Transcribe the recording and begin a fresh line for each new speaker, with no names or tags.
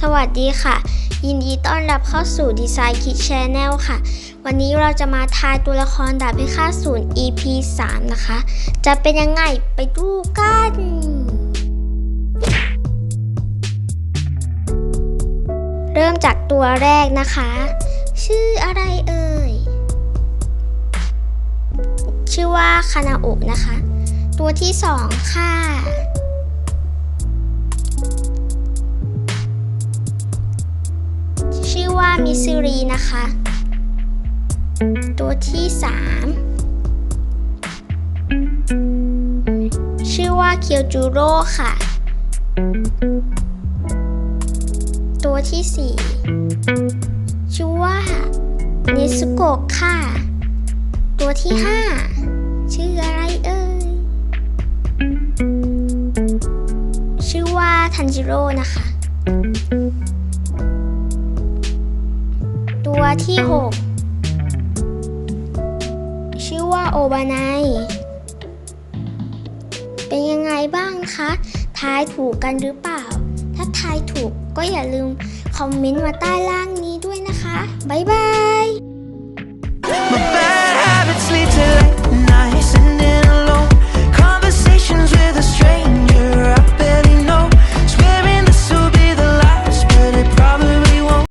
สวัสดีค่ะ ยินดีต้อนรับเข้าสู่ Design Kit Channel ค่ะ วันนี้เราจะมาทายตัวละครดาบพิฆาตศูนย์ EP 3 นะคะ จะเป็นยังไงไปดูกัน เริ่มจากตัวแรกนะคะ ชื่ออะไรเอ่ย ชื่อว่าคานาโอะนะคะ ตัวที่สองค่ะ ชื่อว่ามิซิรีนะคะ ตัวที่3ชื่อว่าเคียวจูโร่ค่ะ ที่ 4 ชื่อว่าเนสโกะค่ะ ตัวที่ 5 ชื่ออะไรเอ่ย ชื่อว่าทันจิโร่นะคะ ตัวที่ 6 ชื่อว่าโอบานายเป็นยังไงบ้างคะทายถูกกันหรือเปล่า ถ้าทายถูกก็อย่าลืมคอมเมนต์มาใต้ล่างนี้ด้วยนะคะ บ๊ายบาย